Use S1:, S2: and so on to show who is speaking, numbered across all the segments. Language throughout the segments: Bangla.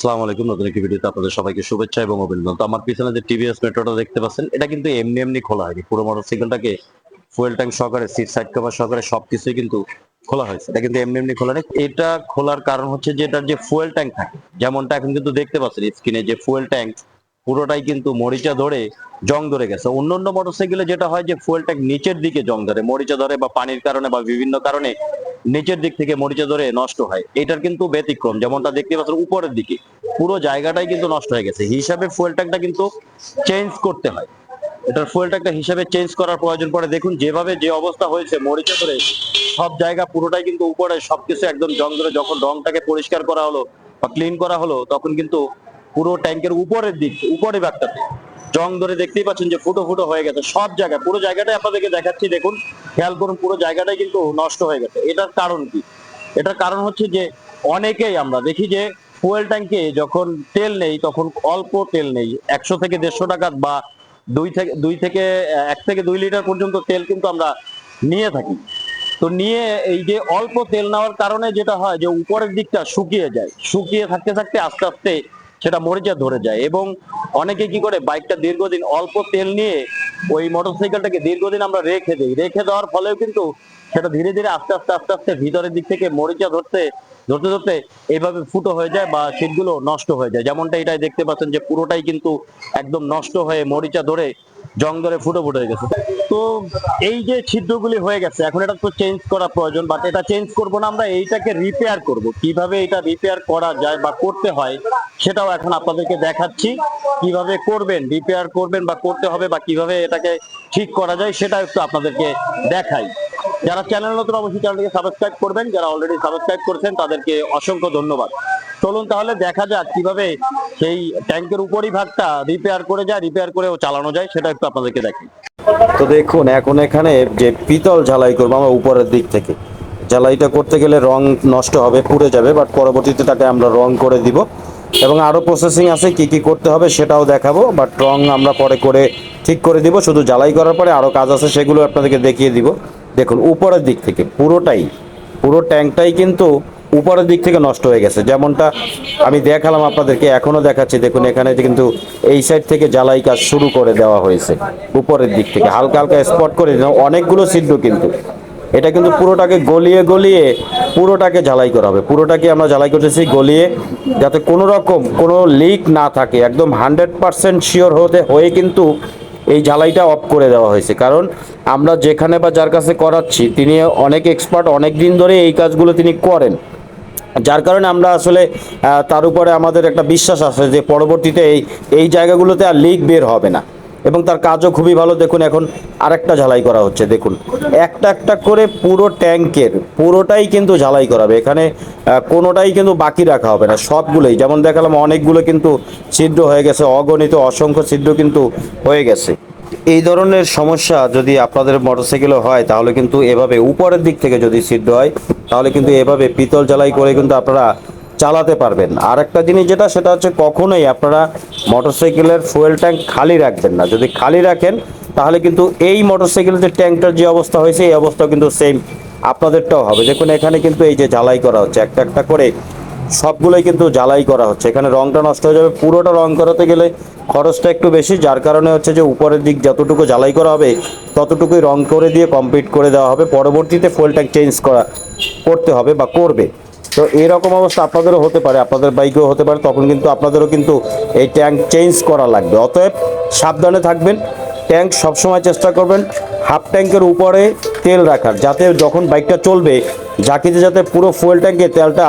S1: আসসালামু আলাইকুম, নতুন একটি ভিডিওতে আপনাদের সবাইকে শুভেচ্ছা এবং অভিনন্দন। তো আমার পিছনে যে টিভিএস মেট্রোটা দেখতে পাচ্ছেন, এটা কিন্তু এমনি এমনি খোলা হয়নি। পুরো মোটরসাইকেলটাকে ফুয়েল ট্যাঙ্ক সহকারে সিট সাইড কভার সহকারে কিন্তু খোলা হয়েছে। এটা কিন্তু এমনি এমনি খোলা নেই। এটা খোলার কারণ হচ্ছে যে এটার যে ফুয়েল ট্যাঙ্ক থাকে, যেমনটা এখন কিন্তু দেখতে পাচ্ছেন স্ক্রিনে যে ফুয়েল ট্যাঙ্ক পুরোটাই কিন্তু মরিচা ধরে জং ধরে গেছে। অন্য অন্য মোটরসাইকেলে যেটা হয় যে ফুয়েল ট্যাঙ্ক নিচের দিকে জং ধরে, মরিচা ধরে বা পানির কারণে বা বিভিন্ন কারণে নিচের দিক থেকে মরিচা ধরে নষ্ট হয়। এটার কিন্তু ব্যতিক্রম, যেমনটা দেখতে পাচ্ছেন উপরের দিকে। পুরো জায়গাটাই কিন্তু নষ্ট হয়ে গেছে। হিসাবে ফুয়েল ট্যাঙ্কটা কিন্তু চেঞ্জ করতে হয়। এটার ফুয়েল ট্যাঙ্কটা হিসাবে চেঞ্জ করার প্রয়োজন পড়ে। দেখুন, যেভাবে যে অবস্থা হয়েছে, মরিচা ধরে সব জায়গা পুরোটাই কিন্তু উপরে, সবকিছু একদম জং ধরে যখন রংটাকে পরিষ্কার করা হলো বা ক্লিন করা হলো, তখন কিন্তু পুরো ট্যাঙ্কের উপরের দিক, উপরে ভাগটাতে জং ধরে দেখতেই পাচ্ছেন যে ফুটো ফুটো হয়ে গেছে। সব জায়গায়, পুরো জায়গাটাই আপনাদেরকে দেখাচ্ছি। দেখুন খেয়াল করুন, পুরো জায়গাটাই কিন্তু নষ্ট হয়ে গেছে। এটার কারণ কি? এটার কারণ হচ্ছে যে, অনেকেই আমরা দেখি যে ফুয়েল ট্যাঙ্কে যখন তেল নেই, তখন অল্প তেল নেই। একশো থেকে দেড়শো টাকা বা দুই থেকে দুই থেকে এক থেকে দুই লিটার পর্যন্ত তেল কিন্তু আমরা নিয়ে থাকি। তো নিয়ে এই যে অল্প তেল নেওয়ার কারণে যেটা হয় যে, উপরের দিকটা শুকিয়ে যায়। শুকিয়ে থাকতে থাকতে আস্তে আস্তে সেটা মরিচা ধরে যায় এবং অনেকে কি করে বাইকটা দীর্ঘদিন অল্প তেল নিয়ে ওই মোটরসাইকেলটাকে দীর্ঘদিন আমরা রেখে দিই। রেখে দেওয়ার ফলেও কিন্তু সেটা ধীরে ধীরে আস্তে আস্তে আস্তে আস্তে ভিতরের দিক থেকে মরিচা ধরতে ধরতে ধরতে এইভাবে ফুটো হয়ে যায় বা সিটগুলো নষ্ট হয়ে যায়। যেমনটা এটাই দেখতে পাচ্ছেন যে পুরোটাই কিন্তু একদম নষ্ট হয়ে মরিচা ধরে জং ধরে ফুটো ফুটো হয়ে গেছে। তো এই যে ছিদ্রগুলি হয়ে গেছে, এখন এটা তো চেঞ্জ করা প্রয়োজন বাট এটা চেঞ্জ করব না আমরা, এইটাকে রিপেয়ার করব। কীভাবে এটা রিপেয়ার করা যায় বা করতে হয়, সেটাও এখন আপনাদেরকে দেখাচ্ছি। কীভাবে করবেন রিপেয়ার করবেন বা করতে হবে বা কীভাবে এটাকে ঠিক করা যায়, সেটা একটু আপনাদেরকে দেখাই। যারা চ্যানেল নতুন, অবশ্যই চ্যানেলটিকে সাবস্ক্রাইব করবেন। যারা অলরেডি সাবস্ক্রাইব করেছেন, তাদেরকে অসংখ্য ধন্যবাদ। চলুন তাহলে দেখা যাক কীভাবে সেই ট্যাঙ্কের উপরই ভাগটা রিপেয়ার করে যায় রিপেয়ার করেও চালানো যায়, সেটা একটু আপনাদেরকে দেখি
S2: তো দেখুন, এখন এখানে যে পিতল ঝালাই করব আমরা উপরের দিক থেকে। ঝালাইটা করতে গেলে রং নষ্ট হবে, পুড়ে যাবে বাট পরবর্তীতে তাকে আমরা রং করে দিব। এবং আরও প্রসেসিং আছে, কি কি করতে হবে সেটাও দেখাবো বাট রং আমরা পরে করে ঠিক করে দিব। শুধু জ্বালাই করার পরে আরও কাজ আছে, সেগুলো আপনাদেরকে দেখিয়ে দিব। দেখুন, উপরের দিক থেকে পুরোটাই, পুরো ট্যাঙ্কটাই কিন্তু উপরের দিক থেকে নষ্ট হয়ে গেছে। যেমনটা আমি দেখালাম আপনাদেরকে এখনও দেখাচ্ছি। দেখুন, এখানে যে কিন্তু এই সাইড থেকে জ্বালাই কাজ শুরু করে দেওয়া হয়েছে, উপরের দিক থেকে। হালকা হালকা স্পট করে অনেকগুলো ছিদ্র কিন্তু। এটা কিন্তু পুরোটাকে গলিয়ে গলিয়ে পুরোটাকে ঝালাই করা হবে। পুরোটাকে আমরা ঝালাই করতেছি গলিয়ে, যাতে কোনো রকম কোনো লিক না থাকে। একদম হান্ড্রেড পার্সেন্ট শিওর হতে, হয়ে কিন্তু এই ঝালাইটা অফ করে দেওয়া হয়েছে। কারণ আমরা যেখানে বা যার কাছে করাচ্ছি, তিনি অনেক এক্সপার্ট অনেক দিন ধরে এই কাজগুলো তিনি করেন। যার কারণে আমরা আসলে তার উপরে আমাদের একটা বিশ্বাস আছে যে পরবর্তীতে এই এই জায়গাগুলোতে আর লিক বের হবে না। এবং তার কাজও খুবই ভালো। দেখুন এখন আরেকটা ঝালাই করা হচ্ছে, দেখুন। একটা একটা করে পুরো ট্যাঙ্কের, পুরোটাই কিন্তু ঝালাই করাবে এখানে কোনোটাই কিন্তু বাকি রাখা হবে না, সবগুলোই। যেমন দেখালাম, অনেকগুলো কিন্তু ছিদ্র হয়ে গেছে, অগণিত, অসংখ্য ছিদ্র কিন্তু হয়ে গেছে। এই ধরনের সমস্যা যদি আপনাদের মোটরসাইকেলে হয়, তাহলে কিন্তু এভাবে উপরের দিক থেকে যদি সিদ্ধ হয় তাহলে কিন্তু এভাবে পিতল জ্বালাই করে কিন্তু আপনারা চালাতে পারবেন। আর একটা জিনিস যেটা, সেটা হচ্ছে কখনোই আপনারা মোটরসাইকেলের ফুয়েল ট্যাঙ্ক খালি রাখবেন না। যদি খালি রাখেন, তাহলে কিন্তু এই মোটরসাইকেলের যে ট্যাঙ্কটার যে অবস্থা হয়েছে, এই অবস্থা কিন্তু সেম আপনাদেরটাও হবে। দেখুন, এখানে কিন্তু এই যে জ্বালাই করা হচ্ছে, একটা একটা করে সবগুলোই কিন্তু জ্বালাই করা হচ্ছে। এখানে রংটা নষ্ট হয়ে যাবে। পুরোটা রং করাতে গেলে খরচটা একটু বেশি, যার কারণে হচ্ছে যে উপরের দিক যতটুকু জ্বালাই করা হবে, ততটুকুই রং করে দিয়ে কমপ্লিট করে দেওয়া হবে। পরবর্তীতে ফুয়েল ট্যাঙ্ক চেঞ্জ করা, করতে হবে বা করবে। তো এরকম অবস্থা আপনাদেরও হতে পারে, আপনাদের বাইকেও হতে পারে, তখন কিন্তু আপনাদেরও কিন্তু এই ট্যাঙ্ক চেঞ্জ করা লাগবে। অতএব সাবধানে থাকবেন ট্যাঙ্ক সবসময় চেষ্টা করবেন হাফ ট্যাঙ্কের উপরে তেল রাখার, যাতে যখন বাইকটা চলবে, ঝাঁকিতে যাতে পুরো ফুয়েল ট্যাঙ্কে তেলটা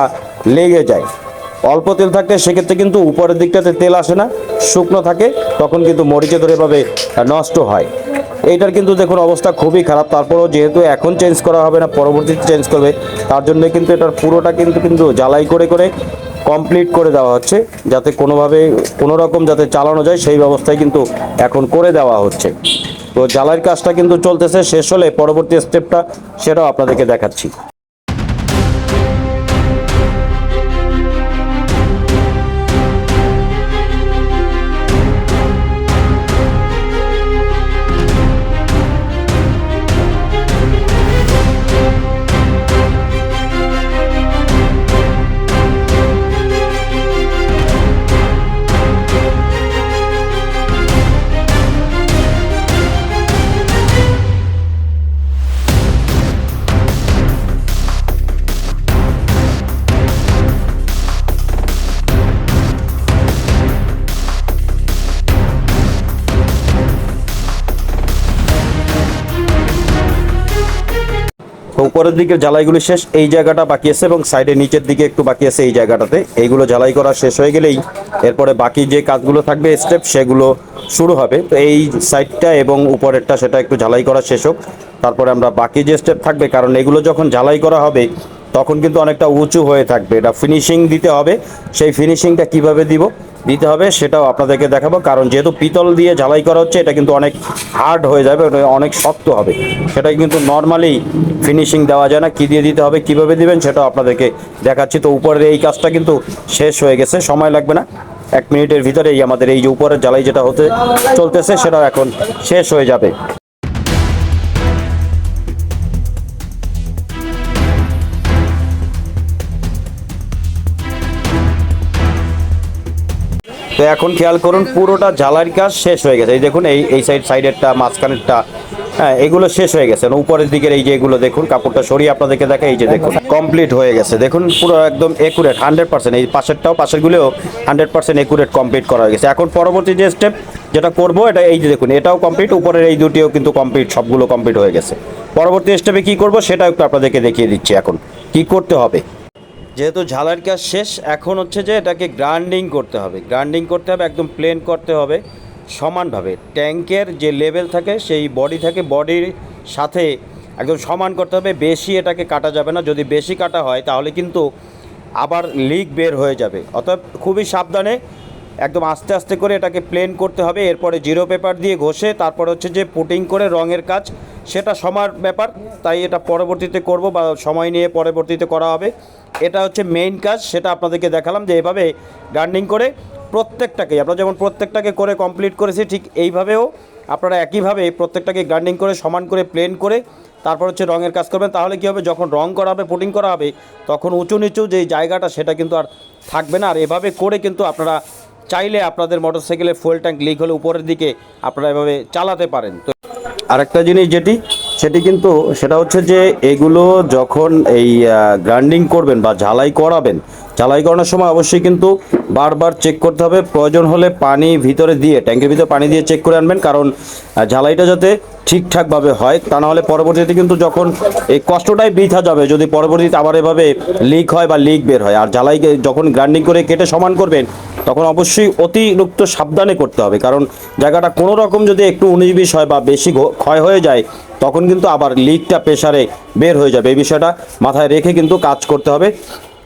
S2: লেগে যায়। অল্প তেল থাকলে সেক্ষেত্রে কিন্তু উপরের দিকটাতে তেল আসে না, শুকনো থাকে, তখন কিন্তু মরিচে ধরে এভাবে নষ্ট হয়। এইটার কিন্তু দেখুন অবস্থা খুবই খারাপ। তারপরেও যেহেতু এখন চেঞ্জ করা হবে না পরবর্তীতে চেঞ্জ করবে, তার জন্য কিন্তু এটার পুরোটা কিন্তু কিন্তু জ্বালাই করে করে কমপ্লিট করে দেওয়া হচ্ছে, যাতে কোনোভাবে কোনো রকম যাতে চালানো যায়, সেই ব্যবস্থায় কিন্তু এখন করে দেওয়া হচ্ছে। তো জ্বালাইয়ের কাজটা কিন্তু চলতেছে, শেষ হলে পরবর্তী স্টেপটা সেটাও আপনাদেরকে দেখাচ্ছি। উপরের দিকের জ্বালাইগুলো শেষ, এই জায়গাটা বাকি আছে এবং সাইডে নিচের দিকে একটু বাকি আছে এই জায়গাটাতে। এইগুলো জ্বালাই করা শেষ হয়ে গেলেই এরপরে বাকি যে কাজগুলো থাকবে স্টেপ সেগুলো শুরু হবে। তো এই সাইডটা এবং উপরেরটা সেটা একটু ঝালাই করা শেষ হোক। তারপরে আমরা বাকি যে স্টেপ থাকবে, কারণ এগুলো যখন ঝালাই করা হবে, তখন কিন্তু অনেকটা উঁচু হয়ে থাকবে। এটা ফিনিশিং দিতে হবে। সেই ফিনিশিংটা কীভাবে দিব? দিতে হবে, সেটাও আপনাদেরকে দেখাবো। কারণ যেহেতু পিতল দিয়ে ঝালাই করা হচ্ছে, এটা কিন্তু অনেক হার্ড হয়ে যাবে অনেক শক্ত হবে। সেটা কিন্তু নর্মালি ফিনিশিং দেওয়া যায় না, কী দিয়ে দিতে হবে, কীভাবে দিবেন, সেটাও আপনাদেরকে দেখাচ্ছি। তো উপরের এই কাজটা কিন্তু শেষ হয়ে গেছে, সময় লাগবে না। এক মিনিটের ভিতরেই আমাদের এই যে উপরের জ্বালাই যেটা হতে চলতেছে, সেটাও এখন শেষ হয়ে যাবে। তো এখন খেয়াল করুন, পুরোটা জ্বালার কাজ শেষ হয়ে গেছে। এই দেখুন, এই এই সাইড সাইডেরটা মাঝখানেরটা হ্যাঁ এগুলো শেষ হয়ে গেছে। আর উপরের দিকের এই যে এগুলো দেখুন, কাপড়টা সরিয়ে আপনাদেরকে দেখে এই যে দেখুন কমপ্লিট হয়ে গেছে। দেখুন, পুরো একদম একুরেট হান্ড্রেড পার্সেন্ট এই পাশেরটাও, পাশেরগুলোও হান্ড্রেড পার্সেন্ট একুরেট কমপ্লিট করা হয়ে গেছে। এখন পরবর্তী যে স্টেপ যেটা করব, এটা এই যে দেখুন, এটাও কমপ্লিট উপরের এই দুটিও কিন্তু কমপ্লিট সবগুলো কমপ্লিট হয়ে গেছে। পরবর্তী স্টেপে কি করব, সেটা একটু আপনাদেরকে দেখিয়ে দিচ্ছি এখন। কি করতে হবে? যেহেতু ঝালার কাজ শেষ, এখন হচ্ছে যে এটাকে গ্রাইন্ডিং করতে হবে। গ্রাইন্ডিং করতে হবে, একদম প্লেন করতে হবে সমানভাবে। ট্যাঙ্কের যে লেভেল থাকে, সেই বডি থাকে, বডির সাথে একদম সমান করতে হবে, বেশি এটাকে কাটা যাবে না। যদি বেশি কাটা হয়, তাহলে কিন্তু আবার লিক বের হয়ে যাবে। অতএব খুবই সাবধানে একদম আস্তে আস্তে করে এটাকে প্লেন করতে হবে। এরপরে জিরো পেপার দিয়ে ঘষে, তারপর হচ্ছে যে পুটিং করে রঙের কাজ, সেটা সময়ের ব্যাপার। তাই এটা পরবর্তীতে করব বা সময় নিয়ে পরবর্তীতে করা হবে। এটা হচ্ছে মেইন কাজ, সেটা আপনাদেরকে দেখালাম যে এভাবে গার্ডনিং করে প্রত্যেকটাকে আমরা যেমন প্রত্যেকটাকে করে কমপ্লিট করেছি, ঠিক এইভাবেও আপনারা একইভাবে প্রত্যেকটাকে গার্ডনিং করে সমান করে প্লেন করে তারপর হচ্ছে রঙের কাজ করবেন। তাহলে কী হবে? যখন রং করা হবে পুটিং করা হবে, তখন উঁচু নিচু যেই জায়গাটা, সেটা কিন্তু আর থাকবে না। আর এভাবে করে কিন্তু আপনারা চাইলে আপনাদের মোটরসাইকেলের ফুয়েল ট্যাঙ্ক লিক হলে উপরের দিকে আপনারা এভাবে চালাতে পারেন। তো আরেকটা জিনিস যেটি সেটি কিন্তু সেটা হচ্ছে যে এগুলো যখন এই গ্রাইন্ডিং করবেন বা ঝালাই করাবেন, ঝালাই করানোর সময় অবশ্যই কিন্তু বারবার চেক করতে হবে। প্রয়োজন হলে পানি ভিতরে দিয়ে, ট্যাঙ্কের ভিতরে পানি দিয়ে চেক করে আনবেন। কারণ ঝালাইটা যাতে ঠিকঠাকভাবে হয়, তা না হলে পরবর্তীতে কিন্তু যখন এই কষ্টটাই বৃথা যাবে, যদি পরবর্তীতে আবার এভাবে লিক হয় বা লিক বের হয়। আর ঝালাই যখন গ্রাইন্ডিং করে কেটে সমান করবেন, তখন অবশ্যই অতিরিক্ত সাবধানে করতে হবে। কারণ জায়গাটা কোনো রকম যদি একটু উনিশ হয় বা বেশি ক্ষয় হয়ে যায় তখন কিন্তু আবার লিকটা প্রেশারে বের হয়ে যাবে। এই বিষয়টা মাথায় রেখে কিন্তু কাজ করতে হবে।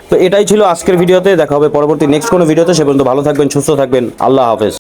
S2: তো এটাই ছিল আজকের ভিডিওতে। দেখা হবে পরবর্তী নেক্সট কোনো ভিডিওতে। সে পর্যন্ত ভালো থাকবেন, সুস্থ থাকবেন। আল্লাহ হাফেজ।